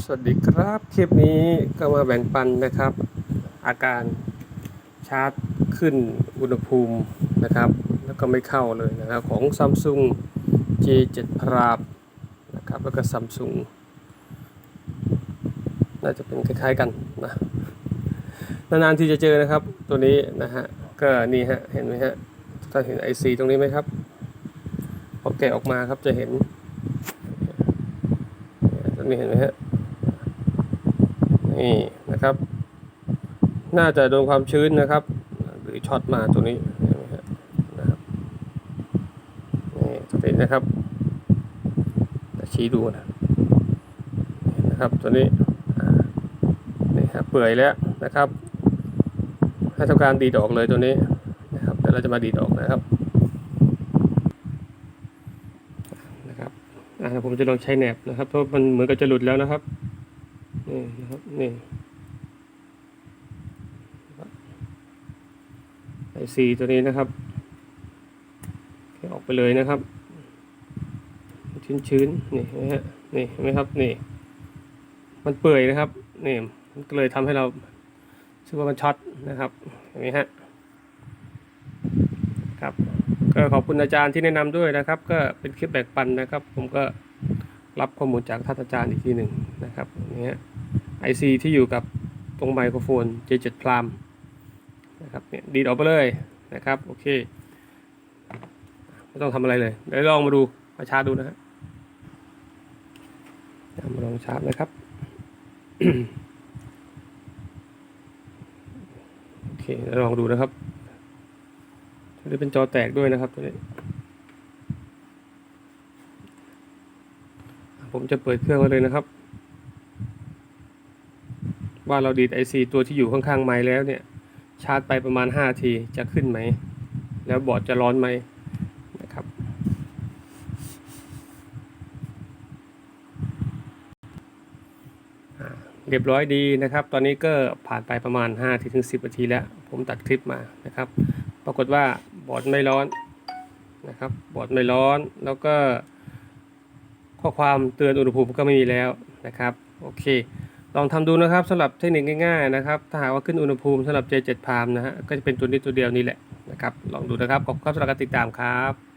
สวัสดีครับ คลิปนี้ก็มาแบ่งปันนะครับ อาการชาร์จขึ้นอุณหภูมินะครับ แล้วก็ไม่เข้าเลยนะครับ ของ Samsung J7 Prime นะครับ แล้วก็ Samsung น่าจะเป็นคล้ายๆกันนะนานๆที่จะเจอนะครับ ตัวนี้นะฮะ ก็นี่ฮะ เห็นไหมฮะถ้าเห็น IC ตรงนี้ไหมครับพอแกะออกมาครับจะเห็น นี้เห็นไหมฮะนี่นะครับ น่าจะโดนความชื้นนะครับ หรือช็อตมาตัวนี้เห็นไหมฮะนะครับนี่ตัวนี้นะครับชี้ดูนะนะครับตัวนี้นี่ครับเปื่อยแล้วนะครับให้ทำการดีดออกเลยตัวนี้นะครับเดี๋ยวเราจะมาดีดออกนะครับ อ่าผมจะลองใช้แหนบนะครับ เพราะมันเหมือนกับจะหลุดแล้วนะครับนี่นะครับนี่ไอซีตัวนี้นะครับออกไปเลยนะครับ ชื้นชื้นๆนี่นไหมฮะนี่เห็นไหมครับนี่ มันเปื่อยนะครับนี่มันก็เลยทำให้เราชื่อว่ามันช็อตนะครับเห็นไหมฮะครับก็ขอบคุณอาจารย์ที่แนะนำด้วยนะครับ ก็เป็นคลิปแบ่งปันนะครับ ผมก็ รับข้อมูลจากท่านอาจารย์อีกทีหนึ่งนะครับนี่ฮะ IC ที่อยู่กับตรงไมโครโฟน J7 Prime นะครับเนี่ยดีดออกไปเลยนะครับโอเคไม่ต้องทำอะไรเลยเดี๋ยวลองมาดูมาชาร์จดูนะฮะมาลองชาร์จนะครับโอเคลองดูนะครับตัวนี้เป็นจอแตกด้วยนะครับตัวนี้ ผมจะเปิดเครื่องไว้เลยนะครับ ว่าเราดีด IC ตัวที่อยู่ข้างๆไม้แล้วเนี่ย ชาร์จไปประมาณ5ทีจะขึ้นไหม แล้วบอร์ดจะร้อนไหมนะครับ เรียบร้อยดีนะครับ ตอนนี้ก็ผ่านไปประมาณ5ถึง10นาทีแล้ว ผมตัดคลิปมานะครับ ปรากฏว่าบอร์ดไม่ร้อนนะครับ บอร์ดไม่ร้อนแล้วก็ ข้อความเตือนอุณหภูมิก็ไม่มีแล้วนะครับโอเค ลองทำดูนะครับสำหรับเทคนิคง่ายๆนะครับถ้าหากว่าขึ้นอุณหภูมิสำหรับ J7 พามนะฮะก็จะเป็นตัวนี้ตัวเดียวนี่แหละนะครับลองดูนะครับขอบคุณสำหรับการติดตามครับ